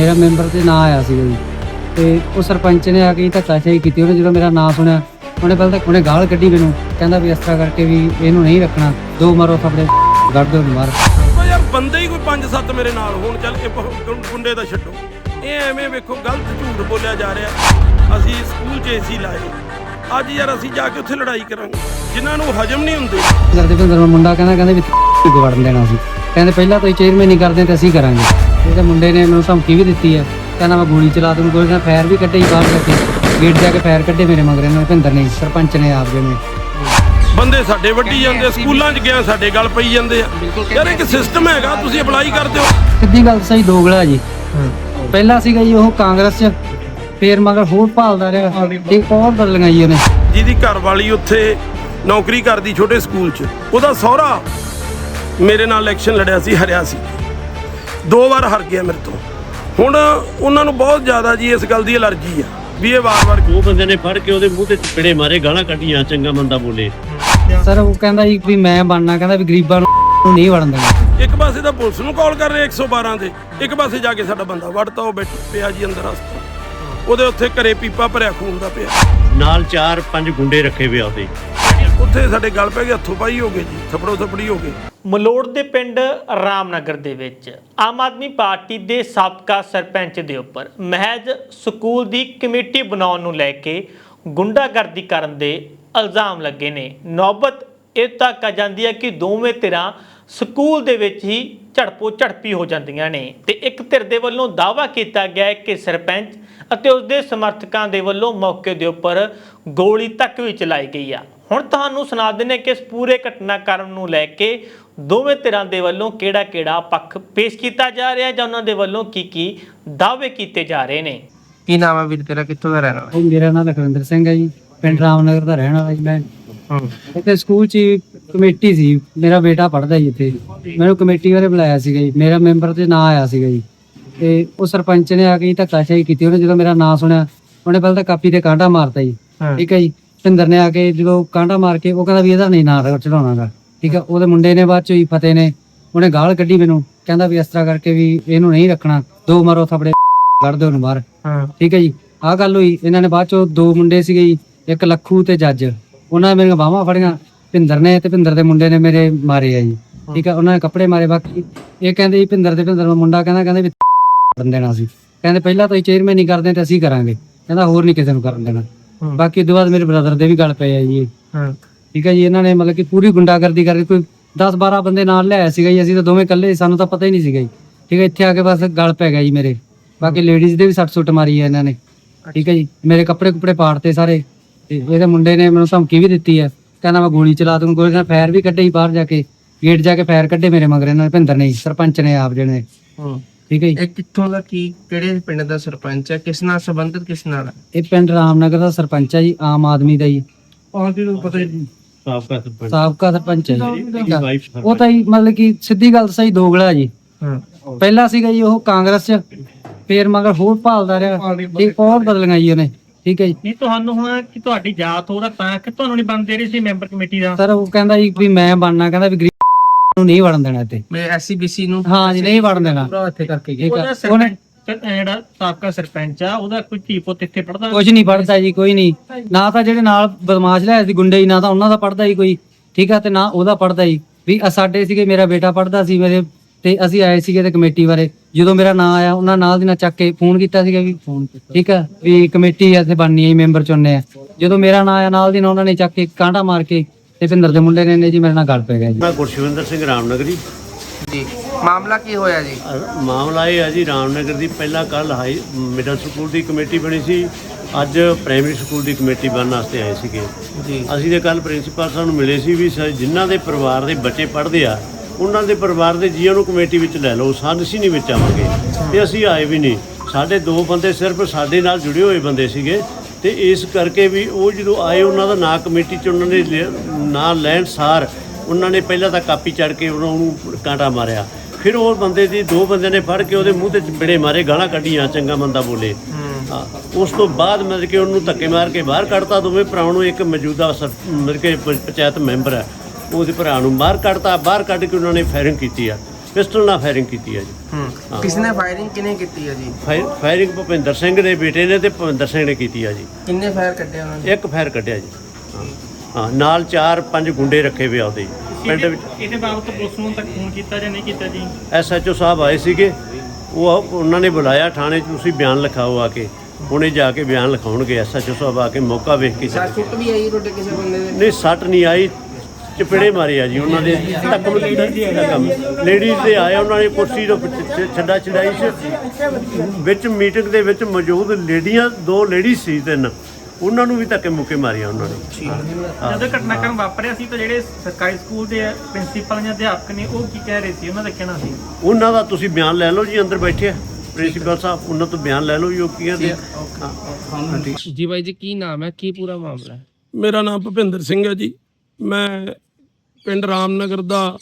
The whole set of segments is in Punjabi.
ਮੇਰਾ ਮੈਂਬਰ ਤੇ ਨਾਂ ਆਇਆ ਸੀਗਾ ਜੀ। ਤੇ ਉਹ ਸਰਪੰਚ ਨੇ ਆ ਕੇ ਧੱਕਾਸ਼ਾਹੀ ਕੀਤੀ ਉਹਨੇ ਜਦੋਂ ਮੇਰਾ ਨਾਂ ਸੁਣਿਆ ਉਹਨੇ ਪਹਿਲਾਂ ਤਾਂ ਉਹਨੇ ਗਾਲ ਕੱਢੀ ਮੈਨੂੰ ਕਹਿੰਦਾ ਵੀ ਇਸ ਤਰ੍ਹਾਂ ਕਰਕੇ ਵੀ ਇਹਨੂੰ ਨਹੀਂ ਰੱਖਣਾ ਦੋ ਮਾਰੋ ਥੱਪੜੇ ਗੱਡ ਦੋ ਮਾਰ। ਉਹ ਯਾਰ ਬੰਦੇ ਹੀ ਕੋਈ 5-7 ਮੇਰੇ ਨਾਲ ਹੋਣ ਚੱਲ ਗੁੰ- ਗੁੰਡੇ ਦਾ ਛੱਡੋ। ਇਹ ਐਵੇਂ ਵੇਖੋ ਗਲਤ ਝੂਠ ਬੋਲਿਆ ਜਾ ਰਿਹਾ। ਅਸੀਂ ਸਕੂਲ 'ਚ ਏਸੀ ਲਾਏ। ਅੱਜ ਯਾਰ ਅਸੀਂ ਜਾ ਕੇ ਉੱਥੇ ਲੜਾਈ ਕਰਾਂਗੇ। ਜਿਨ੍ਹਾਂ ਨੂੰ ਹਜਮ ਨਹੀਂ ਹੁੰਦੇ। ਕਰਦੇ ਭਿੰਦਰ ਮੁੰਡਾ ਕਹਿੰਦਾ ਕਹਿੰਦੇ ਵੀ ਤੂੰ ਵੜਨ ਦੇਣਾ ਸੀ। ਕਹਿੰਦੇ ਪਹਿਲਾਂ ਤੁਸੀਂ ਚੇਅਰਮੈਨ ਨਹੀਂ ਕਰਦੇ ਤੇ ਅਸੀਂ ਕਰਾਂਗੇ। ਉਹਦੇ ਮੁੰਡੇ ਨੇ ਮੈਨੂੰ ਧਮਕੀ ਵੀ ਦਿੱਤੀ ਹੈ ਕਹਿੰਦਾ ਮੈਂ ਗੋਲੀ ਚਲਾ ਦੂੰ ਗੋਲੀ ਨਾਲ ਫਾਇਰ ਵੀ ਕੱਢੇ ਹੀ ਬਾਹਰ ਜਾ ਕੇ। ਗੇਟ ਜਾ ਕੇ ਫਾਇਰ ਕੱਢੇ ਮੇਰੇ ਮਗਰ ਇਹਨਾਂ ਭਿੰਦਰ ਨੇ ਸਰਪੰਚ ਨੇ ਆਪ ਜੀ ਨੇ। ਬੰਦੇ ਸਾਡੇ ਵੱਢੀ ਜਾਂਦੇ ਆ, ਸਕੂਲਾਂ 'ਚ ਗਿਆ ਸਾਡੇ ਗੱਲ ਪਈ ਜਾਂਦੇ ਆ। ਯਾਰ ਇੱਕ ਸਿਸਟਮ ਹੈਗਾ ਤੁਸੀਂ ਅਪਲਾਈ ਕਰਦੇ ਹੋ। ਸਿੱਧੀ ਗੱਲ ਸਹੀ ਦੋਗਲਾ ਜੀ। ਪਹਿਲਾਂ ਸੀਗਾ ਜੀ ਉਹ ਕਾਂਗਰਸ ਚ ਫੇਰ ਮਗਰ ਹੋਰ ਭਾਲਦਾ ਰਿਹਾ। ਇੱਕ ਹੋਰ ਬਦਲੀਆਂ ਜੀ ਉਹਨੇ। ਜਿਹਦੀ ਘਰ ਵਾਲੀ ਉੱਥੇ ਨੌਕਰੀ ਕਰਦੀ ਛੋਟੇ ਸਕੂਲ 'ਚ ਉਹਦਾ ਸਹੁਰਾ ਮੇਰੇ ਨਾਲ ਇਲੈਕਸ਼ਨ ਲੜਿਆ ਸੀ ਹਰਿਆ ਸੀ। ਦੋ ਵਾਰ ਹਾਰ ਗਿਆ ਮੇਰੇ ਤੋਂ। ਹੁਣ ਉਹਨਾਂ ਨੂੰ ਬਹੁਤ ਜ਼ਿਆਦਾ ਜੀ ਇਸ ਗੱਲ ਦੀ ਅਲਰਜੀ ਆ ਵੀ ਇਹ ਵਾਰ-ਵਾਰ ਉਹ ਬੰਦੇ ਨੇ ਫੜ ਕੇ ਉਹਦੇ ਮੂੰਹ ਤੇ ਚਪੇੜੇ ਮਾਰੇ ਗਾਲਾਂ ਕੱਢੀਆਂ ਚੰਗਾ ਮੰਦਾ ਬੋਲੇ। ਸਰ ਉਹ ਕਹਿੰਦਾ ਜੀ ਵੀ ਮੈਂ ਬਣਨਾ ਕਹਿੰਦਾ ਵੀ ਗਰੀਬਾਂ ਨੂੰ ਨਹੀਂ ਵੜਨ ਦੇਣਾ। ਇੱਕ ਪਾਸੇ ਤਾਂ ਪੁਲਿਸ ਨੂੰ ਕਾਲ ਕਰ ਰਹੇ 112 ਤੇ ਇੱਕ ਪਾਸੇ ਜਾ ਕੇ ਸਾਡਾ ਬੰਦਾ ਵੜਤਾ ਉਹ ਬੈਠ ਪਿਆ ਜੀ ਅੰਦਰ ਹਸਪਤਾਲ ਉਹਦੇ ਉੱਥੇ ਘਰੇ ਪੀਪਾ ਭਰਿਆ ਖੂਨ ਦਾ ਪਿਆ। ਨਾਲ ਚਾਰ ਪੰਜ ਗੁੰਡੇ ਰੱਖੇ ਹੋਏ ਆ ਉਹਦੇ। ਉੱਥੇ ਸਾਡੇ ਗੱਲ ਪੈ ਗਈ ਹੱਥੋਂ ਪਾਈ ਹੋ ਗਏ ਜੀ, ਥਪੜੋ ਥਪੜੀ ਹੋ ਗਏ। ਮਲੋੜ ਦੇ ਪਿੰਡ ਰਾਮਨਗਰ ਦੇ ਵਿੱਚ ਆਮ ਆਦਮੀ ਪਾਰਟੀ ਦੇ ਸਾਬਕਾ ਸਰਪੰਚ ਦੇ ਉੱਪਰ ਮਹਿਜ਼ ਸਕੂਲ ਦੀ ਕਮੇਟੀ ਬਣਾਉਣ ਨੂੰ ਲੈ ਕੇ ਗੁੰਡਾਗਰਦੀ ਕਰਨ ਦੇ ਇਲਜ਼ਾਮ ਲੱਗੇ ਨੇ। ਨੌਬਤ ਇਹ ਤੱਕ ਆ ਜਾਂਦੀ ਹੈ ਕਿ ਦੋਵੇਂ ਧਿਰਾਂ ਸਕੂਲ ਦੇ ਵਿੱਚ ਹੀ ਝੜਪੋ ਝੜਪੀ ਹੋ ਜਾਂਦੀਆਂ ਨੇ ਤੇ ਇੱਕ ਧਿਰ ਦੇ ਵੱਲੋਂ ਦਾਅਵਾ ਕੀਤਾ ਗਿਆ ਹੈ ਕਿ ਸਰਪੰਚ ਅਤੇ ਉਸ ਦੇ ਸਮਰਥਕਾਂ ਦੇ ਵੱਲੋਂ ਮੌਕੇ ਦੇ ਉੱਪਰ ਗੋਲੀ ਤੱਕ ਵੀ ਚਲਾਈ ਗਈ ਆ। ਹੁਣ ਤੁਹਾਨੂੰ ਸੁਣਾ ਦਿੰਦੇ ਕਿ ਇਸ ਪੂਰੇ ਘਟਨਾਕ੍ਰਮ ਨੂੰ ਲੈ ਕੇ ਦੋਵੇਂ ਧਿਰਾਂ ਦੇ ਵੱਲੋਂ ਕਿਹੜਾ-ਕਿਹੜਾ ਪੱਖ ਪੇਸ਼ ਕੀਤਾ ਜਾ ਰਿਹਾ ਜਾਂ ਉਹਨਾਂ ਦੇ ਵੱਲੋਂ ਕੀ ਕੀ ਦਾਅਵੇ ਕੀਤੇ ਜਾ ਰਹੇ ਨੇ? ਕੀ ਨਾਮ ਹੈ ਵੀਰ ਤੇਰਾ? ਕਿੱਥੋਂ ਦਾ ਰਹਿਣ ਵਾਲਾ ਮੇਰਾ ਨਾਮ ਲਖਵਿੰਦਰ ਸਿੰਘ ਹੈ ਜੀ। ਪਿੰਡ ਰਾਮਨਗਰ ਦਾ ਰਹਿਣ ਵਾਲਾ ਜੀ ਮੈਂ। ਹੂੰ ਇੱਥੇ ਸਕੂਲ 'ਚ ਕਮੇਟੀ ਸੀ। ਮੇਰਾ ਬੇਟਾ ਪੜ੍ਹਦਾ ਜੀ ਇੱਥੇ। ਮੈਨੂੰ ਕਮੇਟੀ ਵਾਲੇ ਬੁਲਾਇਆ ਸੀਗਾ ਜੀ। ਮੇਰਾ ਮੈਂਬਰ ਤੇ ਨਾਂ ਆਇਆ ਸੀਗਾ ਜੀ। ਤੇ ਉਹ ਸਰਪੰਚ ਨੇ ਆ ਕੇ ਧੱਕਾਸ਼ਾਹੀ ਕੀਤੀ। ਉਹਨੇ ਜਦੋਂ ਮੇਰਾ ਨਾਂ ਸੁਣਿਆ ਉਹਨੇ ਪਹਿਲਾਂ ਤਾਂ ਕਾਪੀ ਤੇ ਕਾਂਟਾ ਮਾਰਤਾ ਜੀ। ਠੀਕ ਹੈ ਜੀ। ਭਿੰਦਰ ਨੇ ਆ ਕੇ ਜਦੋਂ ਕਾਂਟਾ ਮਾਰ ਕੇ ਉਹ ਕਹਿੰਦਾ ਵੀ ਇਹਦਾ ਨਹੀਂ ਨਾਂ ਚੜਾਉਣਾਗਾ ਠੀਕ ਹੈ ਉਹਦੇ ਮੁੰਡੇ ਨੇ ਬਾਅਦ ਚ ਹੀ ਫਤਿਹ ਨੇ ਉਹਨੇ ਗਾਲ ਕੱਢੀ ਮੈਨੂੰ ਕਹਿੰਦਾ ਵੀ ਇਸ ਤਰ੍ਹਾਂ ਕਰਕੇ ਵੀ ਇਹਨੂੰ ਨਹੀਂ ਰੱਖਣਾ ਦੋ ਮਾਰੋ ਥਪੜੇ ਕੱਢ ਦਿਓ ਉਹਨੂੰ ਬਾਹਰ। ਹਾਂ। ਠੀਕ ਹੈ ਜੀ ਆਹ ਗੱਲ ਹੋਈ ਇਹਨਾਂ ਨੇ ਬਾਅਦ ਚੋਂ ਦੋ ਮੁੰਡੇ ਸੀਗੇ ਜੀ ਇੱਕ ਲੱਖੂ ਤੇ ਜੱਜ। ਉਹਨਾਂ ਨੇ ਮੇਰੀਆਂ ਬਾਹਾਂ ਫੜੀਆਂ ਭਿੰਦਰ ਨੇ ਤੇ ਭਿੰਦਰ ਦੇ ਮੁੰਡੇ ਨੇ ਮੇਰੇ ਮਾਰੇ ਆ ਜੀ। ਠੀਕ ਹੈ ਉਹਨਾਂ ਨੇ ਕੱਪੜੇ ਮਾਰੇ ਬਾਕੀ ਇਹ ਕਹਿੰਦੇ ਜੀ ਭਿੰਦਰ ਦੇ ਭਿੰਦਰ ਦਾ ਮੁੰਡਾ ਕਹਿੰਦਾ ਕਹਿੰਦੇ ਵੀ ਦੇਣਾ ਸੀ। ਕਹਿੰਦੇ ਪਹਿਲਾਂ ਤੁਸੀਂ ਚੇਅਰਮੈਨ ਨਹੀਂ ਕਰਦੇ ਤੇ ਅਸੀਂ ਕਰਾਂਗੇ। ਕਹਿੰਦਾ ਹੋਰ ਨਹੀਂ ਕਿਸੇ ਨੂੰ ਕਰਨ ਦੇਣਾ। ਬਾਕੀ ਉਦੋਂ ਬਾਅਦ ਮੇਰੇ ਬ੍ਰਦਰ ਦੇ ਵੀ ਗੱਲ ਪਏ ਆ ਜੀ। ਹਾਂ। ਠੀਕ ਹੈ ਜੀ ਇਹਨਾਂ ਨੇ ਮਤਲਬ ਕਿ ਪੂਰੀ ਗੁੰਡਾਗਰਦੀ ਕਰਕੇ ਕੋਈ 10 12 ਬੰਦੇ ਨਾਲ ਲਿਆਇਆ ਸੀਗਾ ਜੀ ਅਸੀਂ ਤਾਂ ਦੋਵੇਂ ਇਕੱਲੇ ਸੀ, ਸਾਨੂੰ ਤਾਂ ਪਤਾ ਹੀ ਨਹੀਂ ਸੀਗਾ ਜੀ। ਠੀਕ ਹੈ ਇੱਥੇ ਆ ਕੇ ਬਸ ਗੱਲ ਪੈ ਗਿਆ ਜੀ ਮੇਰੇ। ਬਾਕੀ ਲੇਡੀਜ਼ ਦੇ ਵੀ ਸੱਟ ਸੁੱਟ ਮਾਰੀ ਹੈ ਇਹਨਾਂ ਨੇ। ਠੀਕ ਹੈ ਜੀ ਮੇਰੇ ਕੱਪੜੇ ਕੁਪੜੇ ਪਾੜਤੇ ਸਾਰੇ। ਤੇ ਇਹਦੇ ਮੁੰਡੇ ਨੇ ਮੈਨੂੰ ਧਮਕੀ ਵੀ ਦਿੱਤੀ ਹੈ ਕਹਿੰਦਾ ਮੈਂ ਗੋਲੀ ਚਲਾ ਦੂੰ ਗੋਲੀ ਨਾਲ ਫਾਇਰ ਵੀ ਕੱਢੇ ਹੀ ਬਾਹਰ ਜਾ ਕੇ। ਗੇਟ ਜਾ ਕੇ ਫਾਇਰ ਕੱਢੇ ਮੇਰੇ ਮਗਰ ਇਹਨਾਂ ਨੇ ਭਿੰਦਰ ਨੇ ਜੀ, ਸਰਪੰਚ ਨੇ ਆਪ ਜਿਹੜੇ ਨੇ। ਹੂੰ। ਠੀਕ ਹੈ ਜੀ। ਇਹ ਕਿੱਥੋਂ ਦਾ ਕੀ ਕਿਹੜੇ ਪਿੰਡ ਦਾ ਸਰਪੰਚ ਹੈ? ਕਿਸ ਨਾਲ ਸੰਬੰਧਿਤ ਕਿਸ ਨਾਲ? ਹੈ ਇਹ ਪਿੰਡ ਰਾਮਨਗਰ ਦਾ ਸਰਪੰਚ ਹੈ ਜੀ ਆਮ ਆਦਮੀ ਦਾ ਜੀ। ਪਾਰਟੀ ਨੂੰ ਪਤਾ ਹੀ ਸਾਫਕਾ ਸਰਪੰਚ। ਸਾਬਕਾ ਸਰਪੰਚ ਹੈ ਜੀ। ਠੀਕ ਉਹ ਤਾਂ ਹੀ ਮਤਲਬ ਕਿ ਸਿੱਧੀ ਗੱਲ ਸਹੀ ਦੋਗਲਾ ਜੀ। ਹਾਂ। ਪਹਿਲਾਂ ਸੀਗਾ ਜੀ ਉਹ ਕਾਂਗਰਸ ਚ ਫੇਰ ਮਗਰ ਹੋਰ ਭਾਲਦਾ ਰਿਹਾ। ਇੱਕ ਹੋਰ ਬਦਲੀਆਂ ਜੀ ਉਹਨੇ। ਠੀਕ ਹੈ ਜੀ। ਨਹੀਂ ਤੁਹਾਨੂੰ ਹੁਣ ਕਿ ਤੁਹਾਡੀ ਜਾਤ ਹੋ ਤਾਂ ਕਿ ਤੁਹਾਨੂੰ ਨਹੀਂ ਬਣਦੇ ਰਹੀ ਸੀ ਮੈਂਬਰ ਕਮੇਟੀ ਦਾ? ਸਰ ਉਹ ਕਹਿੰਦਾ ਜੀ ਵੀ ਮੈਂ ਬਣਨਾ ਕਹਿੰਦਾ ਵੀ ਨੂੰ ਨਹੀਂ ਵੜਨ ਦੇਣਾ ਇੱਥੇ। ਮੈਂ ਐਸਸੀਬੀਸੀ ਨੂੰ ਹਾਂ ਜੀ ਨਹੀਂ ਵੜਨ ਦੇਣਾ। ਪੂਰਾ ਇੱਥੇ ਕਰਕੇ ਗਏ। ਠੀਕ ਉਹਦਾ ਉਹਨੇ ਸਰਪੰਚ ਜਿਹੜਾ ਸਾਬਕਾ ਸਰਪੰਚ ਆ ਉਹਦਾ ਕੋਈ ਧੀ ਪੁੱਤ ਇੱਥੇ ਪੜਦਾ ਕੁਝ ਨਹੀਂ ਪੜਦਾ ਜੀ ਕੋਈ ਨਹੀਂ। ਨਾ ਤਾਂ ਜਿਹੜੇ ਨਾਲ ਬਦਮਾਸ਼ ਲਿਆਏ ਸੀ ਗੁੰਡੇ ਹੀ ਨਾ ਤਾਂ ਉਹਨਾਂ ਦਾ ਪੜਦਾ ਹੀ ਕੋਈ। ਠੀਕ ਆ ਤੇ ਨਾ ਉਹਦਾ ਪੜਦਾ ਹੀ ਵੀ ਆਹ ਸਾਡੇ ਸੀਗੇ ਮੇਰਾ ਬੇਟਾ ਪੜਦਾ ਸੀ ਮੇਰੇ ਤੇ ਅਸੀਂ ਆਏ ਸੀਗੇ ਤੇ ਕਮੇਟੀ ਬਾਰੇ। ਜਦੋਂ ਮੇਰਾ ਨਾਂ ਆਇਆ ਉਹਨਾਂ ਨਾਲ ਦੀ ਨਾਲ ਚੱਕ ਕੇ ਫੋਨ ਕੀਤਾ ਸੀਗਾ ਵੀ ਫੋਨ ਠੀਕ ਆ ਵੀ ਕਮੇਟੀ ਇੱਥੇ ਬਣਨੀ ਹੈ ਮੈਂਬਰ ਚੁਣਨੇ ਆ। ਜਦੋਂ ਮੇਰਾ ਨਾਂ ਆਇਆ ਨਾਲ ਦੀ ਨਾਲ ਉਹਨਾਂ ਨੇ ਚੱਕ ਕੇ ਕਾਂਟਾ ਮਾਰ ਕੇ ਤੇ ਭਿੰਦਰ ਦੇ ਮੁੰਡੇ ਨੇ ਨੇ ਜੀ ਮੇਰੇ ਨਾਲ ਗੱਲ ਪੈ ਗਿਆ ਜੀ। ਮੈਂ ਗੁਰਸ਼ਿਵੰਦਰ ਸਿੰਘ ਰਾਮਨਗਰੀ ਜੀ। ਮਾਮਲਾ ਕੀ ਹੋਇਆ ਜੀ? ਅਹ ਮਾਮਲਾ ਇਹ ਹੈ ਜੀ ਰਾਮਨਗਰ ਦੀ ਪਹਿਲਾਂ ਕੱਲ ਹਾਈ ਮਿਡਲ ਸਕੂਲ ਦੀ ਕਮੇਟੀ ਬਣੀ ਸੀ। ਅੱਜ ਪ੍ਰਾਇਮਰੀ ਸਕੂਲ ਦੀ ਕਮੇਟੀ ਬਣਨ ਵਾਸਤੇ ਆਏ ਸੀਗੇ। ਜੀ। ਅਸੀਂ ਤੇ ਕੱਲ ਪ੍ਰਿੰਸੀਪਲ ਸਾਹਿਬ ਨੂੰ ਮਿਲੇ ਸੀ ਵੀ ਸ- ਜਿਨ੍ਹਾਂ ਦੇ ਪਰਿਵਾਰ ਦੇ ਬੱਚੇ ਪੜ੍ਹਦੇ ਆ ਉਹਨਾਂ ਦੇ ਪਰਿਵਾਰ ਦੇ ਜੀਆਂ ਨੂੰ ਕਮੇਟੀ ਵਿੱਚ ਲੈ ਲਓ ਸਾਨੂੰ ਅਸੀਂ ਨਹੀਂ ਵਿੱਚ ਆਵਾਂਗੇ। ਤੇ ਅਸੀਂ ਆਏ ਵੀ ਨਹੀਂ। ਸਾਡੇ ਦੋ ਬੰਦੇ ਸਿਰਫ ਸਾਡੇ ਨਾਲ ਜੁੜੇ ਹੋਏ ਬੰਦੇ ਸੀਗੇ। ਤੇ ਇਸ ਕਰਕੇ ਵੀ ਉਹ ਜਦੋਂ ਆਏ ਉਹਨਾਂ ਦਾ ਨਾਂ ਕਮੇਟੀ ਚ ਉਹਨਾਂ ਨੇ ਨਾਂ ਲੈਣ ਸਾਰ ਉਹਨਾਂ ਨੇ ਪਹਿਲਾਂ ਤਾਂ ਕਾਪੀ ਚੜ ਕੇ ਉਹਨਾਂ ਨੂੰ ਕਾਂਟਾ ਮਾਰਿਆ। ਫਿਰ ਉਹ ਬੰਦੇ ਦੀ ਦੋ ਬੰਦਿਆਂ ਨੇ ਫੜ ਕੇ ਉਹਦੇ ਮੂੰਹ ਤੇ ਚਪੇੜੇ ਮਾਰੇ ਗਾਲਾਂ ਕੱਢੀਆਂ ਚੰਗਾ ਮੰਦਾ ਬੋਲੇ। ਉਸ ਤੋਂ ਬਾਅਦ ਮਤਲਬ ਕਿ ਉਹਨੂੰ ਧੱਕੇ ਮਾਰ ਕੇ ਬਾਹਰ ਕੱਢਤਾ ਦੋਵੇਂ ਭਰਾਵਾਂ ਨੂੰ ਇੱਕ ਮੌਜੂਦਾ ਸਰ- ਮਤਲਬ ਕਿ ਪੰਚਾਇਤ ਮੈਂਬਰ ਹੈ ਉਹਦੇ ਭਰਾ ਨੂੰ ਬਾਹਰ ਕੱਢਤਾ ਬਾਹਰ ਕੱਢ ਕੇ ਉਹਨਾਂ ਨੇ ਫਾਇਰਿੰਗ ਕੀਤੀ ਆ। ਪਿਸਟਲ ਨਾਲ ਫਾਇਰਿੰਗ ਕੀਤੀ ਹੈ ਜੀ। ਹੂੰ ਕਿਸ ਨੇ ਫਾਇਰਿੰਗ ਕਿਨੇ ਕੀਤੀ ਹੈ ਜੀ? ਫਾਇਰ- ਫਾਇਰਿੰਗ ਭੁਪਿੰਦਰ ਸਿੰਘ ਦੇ ਬੇਟੇ ਨੇ ਤੇ ਭੁਪਿੰਦਰ ਸਿੰਘ ਨੇ ਕੀਤੀ ਆ ਜੀ। ਕਿੰਨੇ ਫਾਇਰ ਕੱਢੇ ਉਹਨਾਂ ਨੇ? ਇੱਕ ਫਾਇਰ ਕੱਢਿਆ ਜੀ। ਹਾਂ। ਹਾਂ ਨਾਲ ਚਾਰ ਪੰਜ ਗੁੰਡੇ ਰੱਖੇ ਹੋਏ ਆ ਉਹਦੇ। ਪਿੰਡ ਵਿੱਚ ਇਹਦੇ ਬਾਬਤ ਪੁਲਿਸ ਨੂੰ ਤੱਕ ਫੋਨ ਕੀਤਾ ਜਾਂ ਨਹੀਂ ਕੀਤਾ ਜੀ? ਐਸਐਚਓ ਸਾਹਿਬ ਆਏ ਸੀਗੇ। ਉਹ ਉਹਨਾਂ ਨੇ ਬੁਲਾਇਆ ਥਾਣੇ 'ਚ ਤੁਸੀਂ ਬਿਆਨ ਲਿਖਾਓ ਆ ਕੇ। ਹੁਣੇ ਜਾ ਕੇ ਬਿਆਨ ਲਿਖਾਉਣਗੇ। ਐਸਐਚਓ ਸਾਹਿਬ ਆ ਕੇ ਮੌਕਾ ਵੇਖ ਕੇ ਸੁੱਟ ਵੀ ਆਈ ਤੁਹਾਡੇ ਕਿਸੇ ਬੰਦੇ ਦੇ? ਨਹੀਂ ਸੱਟ ਨਹੀਂ ਆਈ। ਚਪੇੜੇ ਮਾਰੇ ਆ ਜੀ ਉਹਨਾਂ ਦੇ। ਧੱਕਮ ਲੇਡੀਜ਼ ਦੇ ਆਏ ਉਹਨਾਂ ਨੇ ਕੁਰਸੀ ਤੋਂ ਛੱਡਾ ਛਡਾਈ ਸੀ। ਵਿੱਚ ਮੀਟਿੰਗ ਦੇ ਵਿੱਚ ਮੌਜੂਦ ਲੇਡੀਆਂ ਦੋ ਲੇਡੀ ਸੀ ਤਿੰਨ। ਉਹਨਾਂ ਨੂੰ ਵੀ ਧੱਕੇ ਮੁੱਕੇ ਮਾਰਿਆ ਉਹਨਾਂ ਨੇ। ਜਦੋਂ ਘਟਨਾਕ੍ਰਮ ਵਾਪਰਿਆ ਸੀ ਤਾਂ ਜਿਹੜੇ ਸਰਕਾਰੀ ਸਕੂਲ ਦੇ ਪ੍ਰਿੰਸੀਪਲ ਜਾਂ ਅਧਿਆਪਕ ਨੇ ਉਹ ਕੀ ਕਹਿ ਰਹੇ ਸੀ? ਉਹਨਾਂ ਦਾ ਕਹਿਣਾ ਸੀ? ਉਹਨਾਂ ਦਾ ਤੁਸੀਂ ਬਿਆਨ ਲੈ ਲਓ ਜੀ ਅੰਦਰ ਬੈਠੇ ਆ। ਪ੍ਰਿੰਸੀਪਲ ਸਾਹਿਬ ਉਹਨਾਂ ਤੋਂ ਬਿਆਨ ਲੈ ਲਓ ਜੀ ਉਹ ਕੀ ਕਹਿੰਦੇ ਜੀ ਬਾਈ ਜੀ ਕੀ ਨਾਮ ਹੈ? ਕੀ ਪੂਰਾ ਮਾਮਲਾ ਹੈ? ਮੇਰਾ ਨਾਮ ਭੁਪਿੰਦਰ ਸਿੰਘ ਹੈ ਜੀ। ਮੈਂ ਪਿੰਡ ਰਾਮਨਗਰ ਦਾ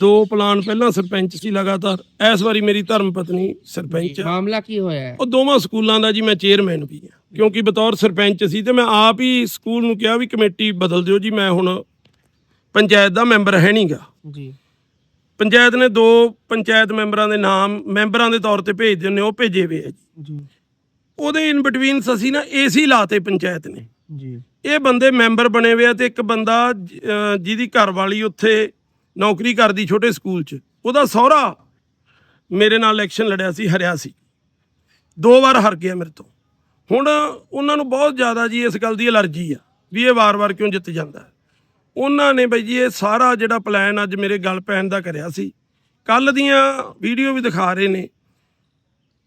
ਦੋ ਪਲਾਨ ਪਹਿਲਾਂ ਸਰਪੰਚ ਸੀ ਲਗਾਤਾਰ। ਇਸ ਵਾਰੀ ਮੇਰੀ ਧਰਮ ਪਤਨੀ ਸਰਪੰਚ ਮਾਮਲਾ ਕੀ ਹੋਇਆ? ਹੈ ਉਹ ਦੋਵਾਂ ਸਕੂਲਾਂ ਦਾ ਜੀ ਮੈਂ ਚੇਅਰਮੈਨ ਵੀ ਹਾਂ। ਕਿਉਂਕਿ ਬਤੌਰ ਸਰਪੰਚ ਸੀ ਤੇ ਮੈਂ ਆਪ ਹੀ ਸਕੂਲ ਨੂੰ ਕਿਹਾ ਵੀ ਕਮੇਟੀ ਬਦਲ ਦਿਓ ਜੀ ਮੈਂ ਹੁਣ ਪੰਚਾਇਤ ਦਾ ਮੈਂਬਰ ਹੈ ਨਹੀਂਗਾ ਜੀ। ਪੰਚਾਇਤ ਨੇ ਦੋ ਪੰਚਾਇਤ ਮੈਂਬਰਾਂ ਦੇ ਨਾਮ ਮੈਂਬਰਾਂ ਦੇ ਤੌਰ ਤੇ ਭੇਜ ਦਿੰਦੇ ਉਹ ਭੇਜੇ ਹੋਏ ਆ ਜੀ। ਜੀ। ਉਹਦੇ ਇਨ ਬਿਟਵੀਨਸ ਅਸੀਂ ਨਾ ਏਸੀ ਲਾਤੇ ਪੰਚਾਇਤ ਨੇ। ਜੀ। ਇਹ ਬੰਦੇ ਮੈਂਬਰ ਬਣੇ ਹੋਏ ਆ ਤੇ ਇੱਕ ਬੰਦਾ ਜਿਹਦੀ ਘਰ ਵਾਲੀ ਉੱਥੇ ਨੌਕਰੀ ਕਰਦੀ ਛੋਟੇ ਸਕੂਲ 'ਚ, ਉਹਦਾ ਸਹੁਰਾ ਮੇਰੇ ਨਾਲ ਇਲੈਕਸ਼ਨ ਲੜਿਆ ਸੀ, ਹਰਿਆ ਸੀ। ਦੋ ਵਾਰ ਹਾਰ ਗਿਆ ਮੇਰੇ ਤੋਂ। ਹੁਣ ਉਹਨਾਂ ਨੂੰ ਬਹੁਤ ਜ਼ਿਆਦਾ ਜੀ ਇਸ ਗੱਲ ਦੀ ਅਲਰਜੀ ਆ, ਵੀ ਇਹ ਵਾਰ-ਵਾਰ ਕਿਉਂ ਜਿੱਤ ਜਾਂਦਾ ਉਹਨਾਂ ਨੇ ਬਈ ਜੀ ਇਹ ਸਾਰਾ ਜਿਹੜਾ ਪਲਾਨ ਅੱਜ ਮੇਰੇ ਗੱਲ ਪੈਣ ਦਾ ਕਰਿਆ ਸੀ ਕੱਲ ਦੀਆਂ ਵੀਡੀਓ ਵੀ ਦਿਖਾ ਰਹੇ ਨੇ।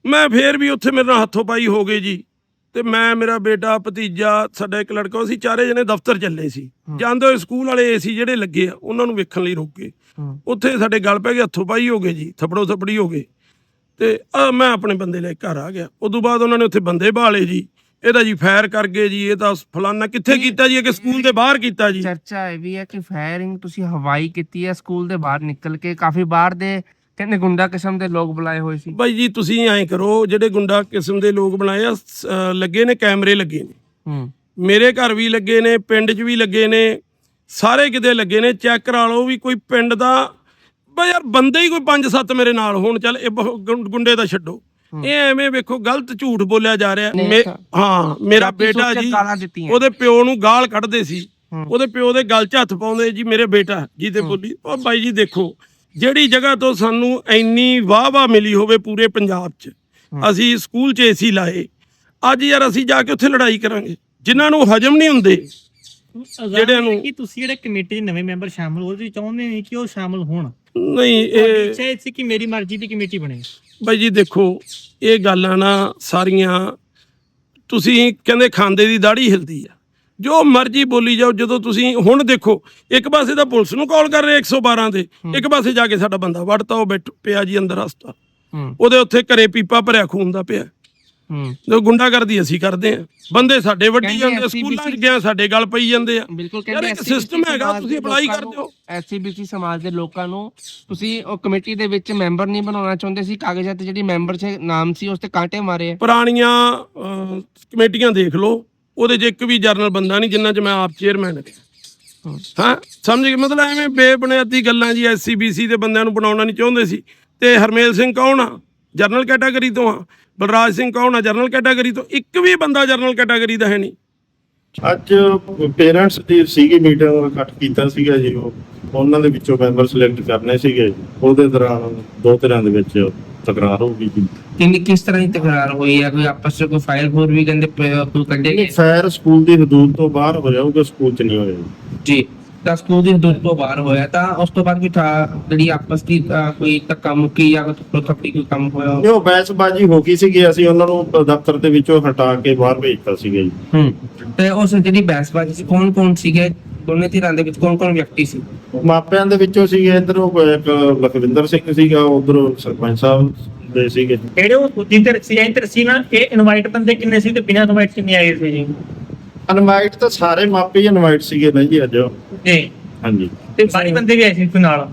ਮੈਂ ਫੇਰ ਵੀ ਉੱਥੇ ਮੇਰੇ ਨਾਲ ਹੱਥੋਂ ਪਾਈ ਹੋ ਗਏ ਜੀ। ਤੇ ਮੈਂ ਮੇਰਾ ਬੇਟਾ ਭਤੀਜਾ ਸਾਡਾ ਇੱਕ ਲੜਕਾ ਅਸੀਂ ਚਾਰੇ ਜਣੇ ਦਫ਼ਤਰ ਚੱਲੇ ਸੀ। ਜਾਂਦੇ ਹੋਏ ਸਕੂਲ ਵਾਲੇ ਏਸੀ ਜਿਹੜੇ ਲੱਗੇ ਆ ਉਹਨਾਂ ਨੂੰ ਵੇਖਣ ਲਈ ਰੁਕੇ। ਉੱਥੇ ਸਾਡੇ ਗੱਲ ਪੈ ਗਏ ਹੱਥੋਂ ਪਾਈ ਹੋ ਗਏ ਜੀ ਥਪੜੋ ਥਪੜੀ ਹੋ ਗਏ। ਤੇ ਆ ਮੈਂ ਆਪਣੇ ਬੰਦੇ ਲੈ ਘਰ ਆ ਗਿਆ। ਉਦੋਂ ਬਾਅਦ ਉਹਨਾਂ ਨੇ ਉੱਥੇ ਬੰਦੇ ਭਾਲੇ ਜੀ। ਇਹਦਾ ਜੀ ਫਾਇਰ ਕਰ ਗਏ ਜੀ ਇਹ ਤਾਂ ਫਲਾਨਾ ਕਿੱਥੇ ਕੀਤਾ ਜੀ ਕਿ ਸਕੂਲ ਦੇ ਬਾਹਰ ਕੀਤਾ ਜੀ। ਚਰਚਾ ਇਹ ਵੀ ਹੈ ਕਿ ਫਾਇਰਿੰਗ ਤੁਸੀਂ ਹਵਾਈ ਕੀਤੀ ਹੈ ਸਕੂਲ ਦੇ ਬਾਹਰ ਨਿਕਲ ਕੇ ਕਾਫੀ ਬਾਹਰ ਦੇ ਕਹਿੰਦੇ ਗੁੰਡਾ ਕਿਸਮ ਦੇ ਲੋਕ ਬੁਲਾਏ ਹੋਏ ਸੀ। ਬਾਈ ਜੀ ਤੁਸੀਂ ਐਂ ਕਰੋ ਜਿਹੜੇ ਗੁੰਡਾ ਕਿਸਮ ਦੇ ਲੋਕ ਬਣਾਏ ਆ ਸ- ਅਹ ਲੱਗੇ ਨੇ ਕੈਮਰੇ ਲੱਗੇ ਨੇ। ਹੂੰ। ਮੇਰੇ ਘਰ ਵੀ ਲੱਗੇ ਨੇ ਪਿੰਡ 'ਚ ਵੀ ਲੱਗੇ ਨੇ ਸਾਰੇ ਕਿਤੇ ਲੱਗੇ ਨੇ ਚੈੱਕ ਕਰਾ ਲਓ ਵੀ ਕੋਈ ਪਿੰਡ ਦਾ ਬਈ ਯਾਰ ਬੰਦੇ ਹੀ ਕੋਈ 5-7 ਮੇਰੇ ਨਾਲ ਹੋਣ ਚੱਲ ਇਹ ਬਹੁ- ਗੁੰ- ਗੁੰਡੇ ਦਾ ਛੱਡੋ। ਇਹ ਐਵੇਂ ਵੇਖੋ ਗਲਤ ਝੂਠ ਬੋਲਿਆ ਜਾ ਰਿਹਾ। ਨਹੀਂ, ਮੇ- ਤਾਂ- ਹਾਂ ਮੇਰਾ ਬੇਟਾ ਸੋਚ ਕੇ ਜੀ ਗਾਲਾਂ ਦਿੱਤੀਆਂ। ਉਹਦੇ ਪਿਓ ਨੂੰ ਗਾਲ ਕੱਢਦੇ ਸੀ। ਉਹਦੇ ਪਿਓ ਦੇ ਗਲ 'ਚ ਹੱਥ ਪਾਉਂਦੇ ਜੀ ਮੇਰੇ ਬੇਟਾ ਜੀ ਤੇ ਬੋਲੀ ਉਹ ਬਾਈ ਜੀ ਦੇਖੋ ਜਿਹੜੀ ਜਗ੍ਹਾ ਤੋਂ ਸਾਨੂੰ ਇੰਨੀ ਵਾਹ-ਵਾਹ ਮਿਲੀ ਹੋਵੇ ਪੂਰੇ ਪੰਜਾਬ 'ਚ ਅਸੀਂ ਸਕੂਲ 'ਚ ਏਸੀ ਲਾਏ। ਅੱਜ ਯਾਰ ਅਸੀਂ ਜਾ ਕੇ ਉੱਥੇ ਲੜਾਈ ਕਰਾਂਗੇ। ਜਿਨ੍ਹਾਂ ਨੂੰ ਹਜਮ ਨਹੀਂ ਹੁੰਦੇ ਜਿਹੜਿਆਂ ਨੂੰ- ਕਿ ਤੁਸੀਂ ਜਿਹੜੇ ਕਮੇਟੀ ਦੇ ਨਵੇਂ ਮੈਂਬਰ ਸ਼ਾਮਲ ਹੋ ਤੁਸੀਂ ਚਾਹੁੰਦੇ ਨਹੀਂ ਕਿ ਉਹ ਸ਼ਾਮਲ ਹੋਣ। ਨਹੀਂ ਇਹ ਇਹ ਸੀ ਕਿ ਮੇਰੀ ਮਰਜ਼ੀ ਦੀ ਕਮੇਟੀ ਬਣੇ। ਬਾਈ ਜੀ ਦੇਖੋ ਇਹ ਗੱਲਾਂ ਨਾ ਸਾਰੀਆਂ ਤੁਸੀਂ ਕਹਿੰਦੇ ਖਾਂਦੇ ਦੀ ਦਾੜੀ ਹਿਲਦੀ ਆ। ਜੋ ਮਰਜ਼ੀ ਬੋਲੀ ਜਾਓ ਜਦੋਂ ਤੁਸੀਂ ਹੁਣ ਦੇਖੋ ਇੱਕ ਪਾਸੇ ਤਾਂ ਪੁਲਿਸ ਨੂੰ ਕਾਲ ਕਰ ਰਹੇ 112 ਤੇ ਇੱਕ ਪਾਸੇ ਜਾ ਕੇ ਸਾਡਾ ਬੰਦਾ ਵੜਤਾ ਉਹ ਬੈਠ ਪਿਆ ਜੀ ਅੰਦਰ ਹਸਤਾ ਹੂੰ। ਉਹਦੇ ਉੱਥੇ ਘਰੇ ਪੀਪਾ ਭਰਿਆ ਖੂਨ ਦਾ ਪਿਆ। ਹੂੰ। ਜੋ ਗੁੰਡਾਗਰਦੀ ਅਸੀਂ ਕਰਦੇ ਆ ਬੰਦੇ ਸਾਡੇ ਵੱਡੀ ਜਾਂਦੇ ਸਕੂਲਾਂ 'ਚ ਗਿਆ ਸਾਡੇ ਗੱਲ ਪਈ ਜਾਂਦੇ ਆ। ਬਿਲਕੁਲ ਕਹਿੰਦੇ ਇੱਕ ਸਿਸਟਮ ਹੈਗਾ ਤੁਸੀਂ ਅਪਲਾਈ ਕਰ ਦਿਓ ਐਸਸੀਬੀਸੀ ਸਮਾਜ ਦੇ ਲੋਕਾਂ ਨੂੰ ਤੁਸੀਂ ਉਹ ਕਮੇਟੀ ਦੇ ਵਿੱਚ ਮੈਂਬਰ ਨਹੀਂ ਬਣਾਉਣਾ ਚਾਹੁੰਦੇ ਸੀ ਕਾਗਜ਼ਾਂ ਤੇ ਜਿਹੜੀ ਮੈਂਬਰ ਸੀ ਨਾਮ ਸੀ ਉਸ ਤੇ ਕਾਂਟੇ ਮਾਰੇ। ਪੁਰਾਣੀਆਂ ਕਮੇਟੀਆਂ ਦੇਖ ਲਓ ਉਹਦੇ 'ਚ ਇੱਕ ਵੀ ਜਰਨਲ ਬੰਦਾ ਨਹੀਂ ਜਿੰਨਾ 'ਚ ਮੈਂ ਆਪ ਚੇਅਰਮੈਨ ਰਿਹਾ ਹਾਂ, ਸਮਝ ਗਏ? ਮਤਲਬ ਐਵੇਂ ਬੇਬੁਨਿਆਦੀ ਗੱਲਾਂ ਜੀ ਐਸਸੀਬੀਸੀ ਦੇ ਬੰਦਿਆਂ ਨੂੰ ਬਣਾਉਣਾ ਨਹੀਂ ਚਾਹੁੰਦੇ ਸੀ। ਤੇ ਹਰਮੇਲ ਸਿੰਘ ਕੌਣ ਆ? ਜਰਨਲ ਕੈਟਾਗਰੀ ਤੋਂ ਆ। ਬਲਰਾਜ ਸਿੰਘ ਕੌਣ ਆ? ਜਰਨਲ ਕੈਟਾਗਰੀ ਤੋਂ। ਇੱਕ ਵੀ ਬੰਦਾ ਜਰਨਲ ਕੈਟਾਗਰੀ ਦਾ ਹੈ ਨਹੀਂ। ਅੱਜ ਪੇਰੈਂਟਸ ਦੀ ਸੀਗੀ ਮੀਟਿੰਗ ਇਕੱਠ ਕੀਤਾ ਸੀਗਾ ਜੀ ਉਹ। ਉਹਨਾਂ ਦੇ ਵਿੱਚੋਂ ਮੈਂਬਰ ਸਿਲੈਕਟ ਕਰਨੇ ਸੀਗੇ। ਉਹਦੇ ਦੌਰਾਨ ਦੋ ਤਰ੍ਹਾਂ ਦੇ ਵਿੱਚ ਤਕਰਾਰ ਹੋ ਗਈ ਜੀ। ਕਿੰਨੀ ਕਿਸ ਤਰ੍ਹਾਂ ਦੀ ਤਕਰਾਰ ਹੋਈ ਹੈ ਕੋਈ ਆਪਸ ਵਿੱਚ ਕੋਈ ਫਾਇਰ ਫੋਰ ਵੀ ਕਹਿੰਦੇ ਪ- ਕੋਈ ਕੱਢੇ ਗਏ ਫਾਇਰ ਸਕੂਲ ਦੀ ਹਦੂਦ ਤੋਂ ਬਾਹਰ ਹੋ ਜਾਊਗਾ ਸਕੂਲ 'ਚ ਨਹੀਂ ਹੋਇਆ ਜੀ। ਜੀ ਤਾਂ ਸਕੂਲ ਦੀ ਹਦੂਦ ਤੋਂ ਬਾਹਰ ਹੋਇਆ ਤਾਂ ਉਸ ਤੋਂ ਬਾਅਦ ਕੋਈ ਠਾ- ਜਿਹੜੀ ਆਪਸ ਦੀ ਕੋਈ ਧੱਕਾ ਮੁੱਕੀ ਜਾਂ ਕੋਈ ਥੱਪੜੀ ਕੋਈ ਕੰਮ ਹੋਇਆ ਇਹ ਉਹ ਬਹਿਸਬਾਜ਼ੀ ਹੋ ਗਈ ਸੀਗੀ ਅਸੀਂ ਉਹਨਾਂ ਨੂੰ ਦਫ਼ਤਰ ਦੇ ਵਿੱਚੋਂ ਹਟਾ ਕੇ ਬਾਹਰ ਭੇਜਤਾ ਸੀਗਾ ਜੀ। ਹੂੰ ਤੇ ਉਸ ਜਿਹੜੀ ਬਹਿਸਬਾਜ਼ੀ ਸੀ ਕੌਣ ਕੌਣ ਸੀਗੇ? ਦੋਨੇ ਧਿਰਾਂ ਦੇ ਵਿੱਚ ਕੌਣ ਕੌਣ ਵਿਅਕਤੀ ਸੀ? ਮਾਪਿਆਂ ਦੇ ਵਿੱਚੋਂ ਸੀਗੇ ਇਧਰੋਂ ਇੱਕ ਲਖਵਿੰਦਰ ਸਿੰਘ ਸੀਗਾ ਉਧਰੋਂ ਸਰਪੰਚ ਸਾਹਿਬ ਦੇ ਸੀਗੇ ਜਿਹੜੇ ਉਹ ਦੂਜੀ ਤੇ ਸੀ ਤੇ ਸੀ ਨਾ ਇਹ ਇਨਵਾਈਟ ਬੰਦੇ ਕਿੰਨੇ ਸੀ ਤੇ ਬਿਨਾਂ ਇਨਵਾਈਟ ਕਿੰਨੇ ਆਏ ਸੀ ਜੀ? ਇਨਵਾਈਟ ਤਾਂ ਸਾਰੇ ਮਾਪੇ ਹੀ ਇਨਵਾਈਟ ਸੀਗੇ ਨਾ ਜੀ ਅੱਜ। ਜੀ। ਹਾਂਜੀ। ਤੇ ਬਾਕੀ ਬੰਦੇ ਵੀ ਆਏ ਸੀ ਕੋਈ ਨਾਲ?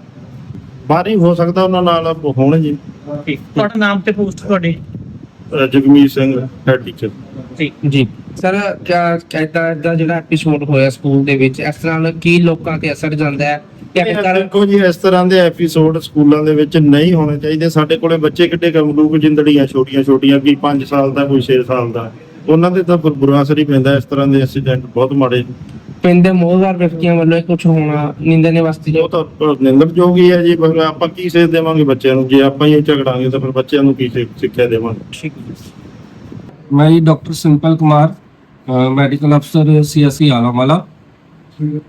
ਬਾਹਰ ਹੀ ਸਕਦਾ ਉਹਨਾਂ ਨਾਲ ਹੋਣ ਜੀ। ਠੀਕ। ਤੁਹਾਡਾ ਨਾਮ ਤੇ ਪੋਸਟ ਤੁਹਾਡੇ? ਜਗਮੀਤ ਸਿੰਘ ਹੈਡ ਟੀਚਰ ਠੀਕ ਜੀ। ਸਰ ਕਿਆ ਕਹਿੰਦਾ ਦਾ ਜਿਹੜਾ ਐਪੀਸੋਡ ਹੋਇਆ ਸਕੂਲ ਦੇ ਵਿੱਚ ਇਸ ਤਰ੍ਹਾਂ ਨਾਲ ਕੀ ਲੋਕਾਂ ਤੇ ਅਸਰ ਜਾਂਦਾ ਹੈ? ਕਿਆ ਕਾਰਨ ਦੇਖੋ ਜੀ ਇਸ ਤਰ੍ਹਾਂ ਦੇ ਐਪੀਸੋਡ ਸਕੂਲਾਂ ਦੇ ਵਿੱਚ ਨਹੀਂ ਹੋਣੇ ਚਾਹੀਦੇ। ਸਾਡੇ ਕੋਲੇ ਬੱਚੇ ਕਿੱਡੇ ਕਮਲੂਕ ਜਿੰਦੜੀਆਂ ਛੋਟੀਆਂ ਛੋਟੀਆਂ ਕੀ 5 ਸਾਲ ਦਾ ਕੋਈ 6 ਸਾਲ ਦਾ। ਉਹਨਾਂ ਦੇ ਤਾਂ ਬੁਰਾ ਅਸਰ ਹੀ ਪੈਂਦਾ ਇਸ ਤਰ੍ਹਾਂ ਦੇ ਐਕਸੀਡੈਂਟ ਬਹੁਤ ਮਾੜੇ। ਪਿੰਡ ਦੇ ਮੋਹਵਾਰ ਵਿਅਕਤੀਆਂ ਵੱਲੋਂ ਇਹ ਕੁਝ ਹੋਣਾ ਨਿੰਦਨੇ ਵਾਸਤੇ ਉਹ ਤਾਂ ਨਿੰਦਣਯੋਗ ਹੀ ਹੈ ਜੀ ਪਰ ਆਪਾਂ ਕੀ ਸੇਧ ਦੇਵਾਂਗੇ ਬੱਚਿਆਂ ਨੂੰ? ਜੇ ਆਪਾਂ ਹੀ ਝਗੜਾਂਗੇ ਤਾਂ ਫਿਰ ਬੱਚਿਆਂ ਨੂੰ ਕੀ ਸਿੱਖਿਆ ਦੇਵਾਂਗੇ? ਮੈਂ ਜੀ ਡਾਕਟਰ ਸਿੰਪਲ ਕੁਮਾਰ। ਮੈਡੀਕਲ ਅਫਸਰ ਸੀਐਸਸੀ ਆਲਾਮਾਲਾ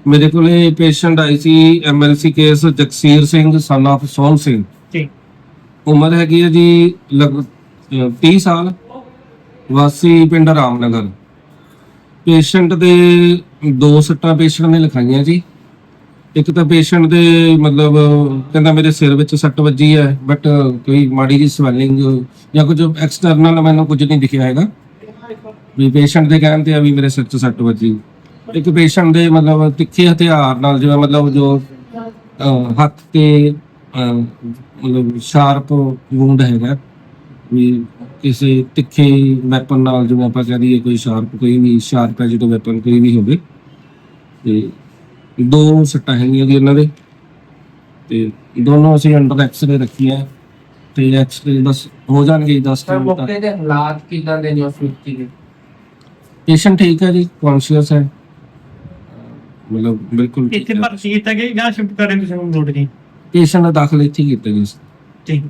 ਮੇਰੇ ਕੋਲੇ patient I C MLC case Jagsir Singh son of Sohan Singh. ਜੀ। ਉਮਰ ਹੈਗੀ ਹੈ ਜੀ ਲਗ ਅਹ 30 ਸਾਲ। ਵਾਸੀ ਪਿੰਡ ਰਾਮਨਗਰ। ਪੇਸ਼ੈਂਟ ਦੇ ਦੋ ਸੱਟਾਂ ਪੇਸ਼ੈਂਟ ਨੇ ਲਿਖਾਈਆਂ ਜੀ। ਇੱਕ ਤਾਂ ਪੇਸ਼ੈਂਟ ਦੇ ਮਤਲਬ ਕਹਿੰਦਾ ਮੇਰੇ ਸਿਰ ਵਿੱਚ ਸੱਟ ਵੱਜੀ ਹੈ ਬਟ ਕੋਈ ਮਾੜੀ ਜੀ ਸਵੈਲਿੰਗ ਜਾਂ ਕੁਝ ਐਕਸਟਰਨਲ ਮੈਨੂੰ ਕੁਝ ਨਹੀਂ ਦਿਖਿਆ ਹੈਗਾ। ਵੀ ਪੇਸ਼ੈਂਟ ਦੇ ਕਹਿਣ ਤੇ ਆ ਵੀ ਮੇਰੇ ਸਿਰ 'ਚ ਸੱਟ ਵੱਜੀ। ਇੱਕ ਪੇਸ਼ੈਂਟ ਦੇ ਮਤਲਬ ਤਿੱਖੇ ਹਥਿਆਰ ਨਾਲ ਜਿਵੇਂ ਮਤਲਬ ਜੋ ਅਹ, ਹੱਥ ਤੇ ਅਹ, ਮਤਲਬ ਸ਼ਾਰਪ ਵੂੰਡ ਹੈਗਾ ਵੀ ਕਿਸੇ ਤਿੱਖੇ ਵੈਪਨ ਨਾਲ ਜਿਵੇਂ ਆਪਾਂ ਕਹਿ ਦਈਏ ਕੋਈ ਸ਼ਾਰਪ ਕੋਈ ਵੀ ਸ਼ਾਰਪ ਹੈ ਜਦੋਂ ਵੈਪਨ ਕੋਈ ਵੀ ਹੋਵੇ। ਤੇ ਦੋ ਸੱਟਾਂ ਹੈਗੀਆਂ ਜੀ ਇਹਨਾਂ ਦੇ। ਤੇ ਦੋਨੋਂ ਅਸੀਂ ਅੰਡਰ ਐਕਸਰੇ ਰੱਖੀਆਂ। ਤੇ ਐਕਸਰੇ ਬਸ ਹੋ ਜਾਣਗੇ 10 ਸਰ ਮਿੰਟ ਤੱਕ। ਮੌਕੇ ਦੇ ਹਾਲਾਤ ਕਿਦਾਂ ਦੇ ਨੇ ਉਸ ਵਿਅਕਤੀ ਦੇ? ਪੇਸ਼ੈਂਟ ਠੀਕ ਹੈ ਜੀ? ਕੌਨਸ਼ੀਅਸ ਹੈ? ਮਤਲਬ ਬਿਲਕੁਲ ਇੱਥੇ ਭਰਤੀ ਕੀਤਾ ਗਿਆ ਜਾਂ ਸ਼ਿਫਟ ਕਰਨ ਤੁਸੀਂ ਨੂੰ ਲੋੜ ਨਹੀਂ ਪੇਸ਼ੈਂਟ ਦਾ ਦਾਖਲ ਇੱਥੇ ਹੀ ਕੀਤਾ ਜੀ ਠੀਕ।